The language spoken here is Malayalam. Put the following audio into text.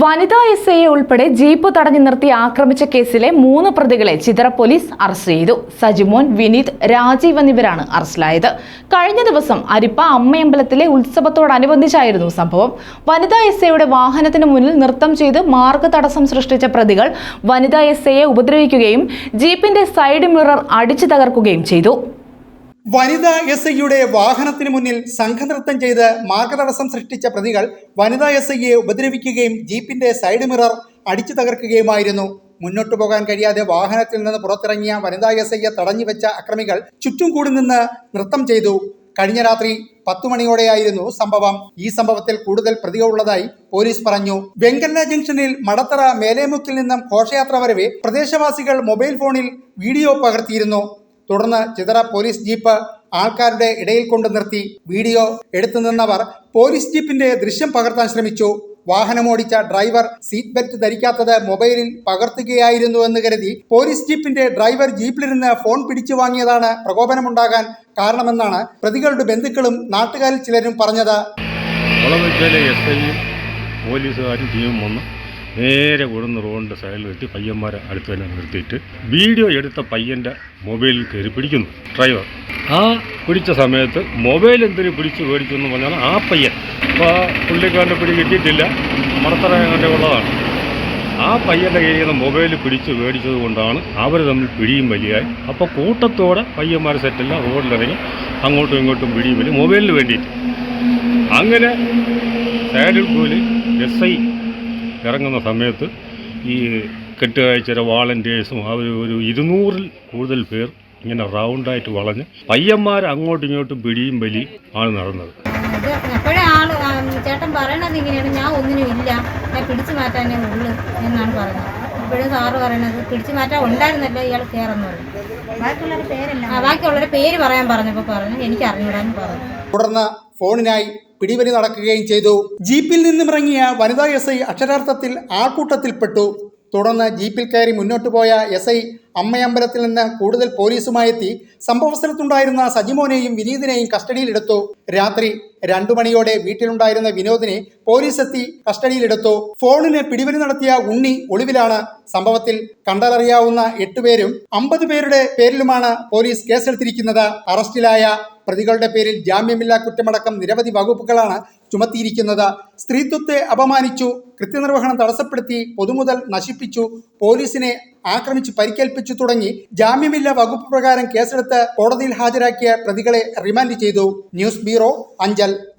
വനിതാ എസ് ഐയെ ഉൾപ്പെടെ ജീപ്പ് തടഞ്ഞു നിർത്തി ആക്രമിച്ച കേസിലെ മൂന്ന് പ്രതികളെ ചിതറ പോലീസ് അറസ്റ്റ് ചെയ്തു. സജിമോൻ വിനീത് രാജീവ് എന്നിവരാണ് അറസ്റ്റിലായത്. കഴിഞ്ഞ ദിവസം അരിപ്പ അമ്മയമ്പലത്തിലെ ഉത്സവത്തോടനുബന്ധിച്ചായിരുന്നു സംഭവം. വനിതാ എസ് ഐയുടെ വാഹനത്തിന് മുന്നിൽ നൃത്തം ചെയ്ത് മാർഗ തടസ്സം സൃഷ്ടിച്ച പ്രതികൾ വനിതാ എസ് ഐയെ ഉപദ്രവിക്കുകയും ജീപ്പിന്റെ സൈഡ് മിറർ അടിച്ചു തകർക്കുകയും ചെയ്തു. വനിതാ എസ് ഐയുടെ വാഹനത്തിന് മുന്നിൽ സംഘനൃത്തം ചെയ്ത് മാർഗതടസ്സം സൃഷ്ടിച്ച പ്രതികൾ വനിതാ എസ് ഐയെ ഉപദ്രവിക്കുകയും ജീപ്പിന്റെ സൈഡ് മിറർ അടിച്ചു തകർക്കുകയുമായിരുന്നു. മുന്നോട്ടു പോകാൻ കഴിയാതെ വാഹനത്തിൽ നിന്ന് പുറത്തിറങ്ങിയ വനിതാ എസ് ഐയെ തടഞ്ഞു വെച്ച അക്രമികൾ ചുറ്റും കൂടി നിന്ന് നൃത്തം ചെയ്തു. കഴിഞ്ഞ രാത്രി പത്തു മണിയോടെയായിരുന്നു സംഭവം. ഈ സംഭവത്തിൽ കൂടുതൽ പ്രതികളുള്ളതായി പോലീസ് പറഞ്ഞു. വെങ്കല്ല ജംഗ്ഷനിൽ മടത്തറ മേലേമുക്കിൽ നിന്നും ഘോഷയാത്ര വരവെ പ്രദേശവാസികൾ മൊബൈൽ ഫോണിൽ വീഡിയോ പകർത്തിയിരുന്നു. തുടർന്ന് ചിതറ പോലീസ് ജീപ്പ് ആൾക്കാരുടെ ഇടയിൽ കൊണ്ട് നിർത്തി വീഡിയോ എടുത്തു നിന്നവർ പോലീസ് ജീപ്പിന്റെ ദൃശ്യം പകർത്താൻ ശ്രമിച്ചു. വാഹനമോടിച്ച ഡ്രൈവർ സീറ്റ് ബെൽറ്റ് ധരിക്കാത്തത് മൊബൈലിൽ പകർത്തുകയായിരുന്നു എന്ന് കരുതി പോലീസ് ജീപ്പിന്റെ ഡ്രൈവർ ജീപ്പിലിരുന്ന് ഫോൺ പിടിച്ചു വാങ്ങിയതാണ് പ്രകോപനമുണ്ടാകാൻ കാരണമെന്നാണ് പ്രതികളുടെ ബന്ധുക്കളും നാട്ടുകാരിൽ ചിലരും പറഞ്ഞത്. പോലീസുകാരും ടീമും നേരെ കൊടുന്ന് റോഡിന്റെ സൈഡിൽ വെട്ടി പയ്യന്മാരെ അടുത്ത് തന്നെ നിർത്തിയിട്ട് വീഡിയോ എടുത്ത പയ്യന്റെ മൊബൈലിൽ കയറി പിടിക്കുന്നു. ഡ്രൈവർ. ആ പിടിച്ച സമയത്ത് മൊബൈൽ എന്തിനു പിടിച്ച് മേടിച്ചു എന്ന് പറഞ്ഞാൽ ആ പയ്യൻ. അപ്പോൾ പുള്ളിക്കാരന്റെ പിടി കിട്ടിയിട്ടില്ല. മറത്തറ ഉള്ളതാണ്. ആ പയ്യന്റെ കയ്യിൽ നിന്ന് മൊബൈൽ പിടിച്ച് മേടിച്ചത് കൊണ്ടാണ് അവർ തമ്മിൽ പിടിയും വലിയായി. അപ്പോൾ കൂട്ടത്തോടെ പയ്യന്മാർ സെറ്റല്ല റോഡിലിറങ്ങി അങ്ങോട്ടും ഇങ്ങോട്ടും പിടിയും വലിയ മൊബൈലിന് വേണ്ടിയിട്ട്. അങ്ങനെ സൈഡിൽ പോലും എസ് ഐ ഇറങ്ങുന്ന സമയത്ത് ഈ കെട്ടുകാഴ്ചയുടെ വാളണ്ടിയേഴ്സും അവർ ഒരു ഇരുന്നൂറിൽ കൂടുതൽ പേർ ഇങ്ങനെ റൗണ്ടായിട്ട് വളഞ്ഞ് പയ്യന്മാർ അങ്ങോട്ടും ഇങ്ങോട്ടും പിടിയും വലി ആണ് നടന്നത്. ചേട്ടൻ പറയണത് ഇങ്ങനെയാണ് ഞാൻ ഒന്നിനും ഇല്ല ഞാൻ പിടിച്ചു മാറ്റാനേ ഉള്ളൂ എന്നാണ് പറഞ്ഞത്. ഇപ്പോഴും സാറ് പറയണത് പിടിച്ചു മാറ്റാൻ ഉണ്ടായിരുന്നല്ലോ ഇയാൾ കയറെന്ന് പറഞ്ഞു ബാക്കിയുള്ളവരുടെ പേരല്ല ആ ബാക്കിയുള്ളവരുടെ പേര് പറയാൻ പറഞ്ഞപ്പോൾ പറഞ്ഞു എനിക്ക് അറിഞ്ഞൂടാന്ന് പറഞ്ഞു. തുടർന്ന് ഫോണിനായി പിടിവലി നടക്കുകയും ചെയ്തു. ജീപ്പിൽ നിന്നും ഇറങ്ങിയ വനിതാ എസ് ഐ അക്ഷരാർത്ഥത്തിൽ ആൾക്കൂട്ടത്തിൽപ്പെട്ടു. തുടർന്ന് ജീപ്പിൽ കയറി മുന്നോട്ട് പോയ എസ് ഐ അമ്മയമ്പലത്തിൽ നിന്ന് കൂടുതൽ പോലീസുമായെത്തി സംഭവസ്ഥലത്തുണ്ടായിരുന്ന സജിമോനെയും വിനീതിനെയും കസ്റ്റഡിയിലെടുത്തു. രാത്രി രണ്ടു മണിയോടെ വീട്ടിലുണ്ടായിരുന്ന വിനോദിനെ പോലീസ് എത്തി കസ്റ്റഡിയിലെടുത്തു. ഫോണിന് പിടിവലി നടത്തിയ ഉണ്ണി ഒളിവിലാണ്. സംഭവത്തിൽ കണ്ടാലറിയാവുന്ന എട്ടുപേരും അമ്പത് പേരുടെ പേരിലുമാണ് പോലീസ് കേസെടുത്തിരിക്കുന്നത്. അറസ്റ്റിലായ പ്രതികളുടെ പേരിൽ ജാമ്യമില്ലാ കുറ്റമടക്കം നിരവധി വകുപ്പുകളാണ് ചുമത്തിയിരിക്കുന്നത്. സ്ത്രീത്വത്തെ അപമാനിച്ചു കൃത്യനിർവഹണം തടസ്സപ്പെടുത്തി പൊതുമുതൽ നശിപ്പിച്ചു പോലീസിനെ ആക്രമിച്ച് പരിക്കേൽപ്പിച്ചു തുടങ്ങി ജാമ്യമില്ലാ വകുപ്പ് പ്രകാരം കേസെടുത്ത് കോടതിയിൽ ഹാജരാക്കിയ പ്രതികളെ റിമാൻഡ് ചെയ്തു. News bureau Angel.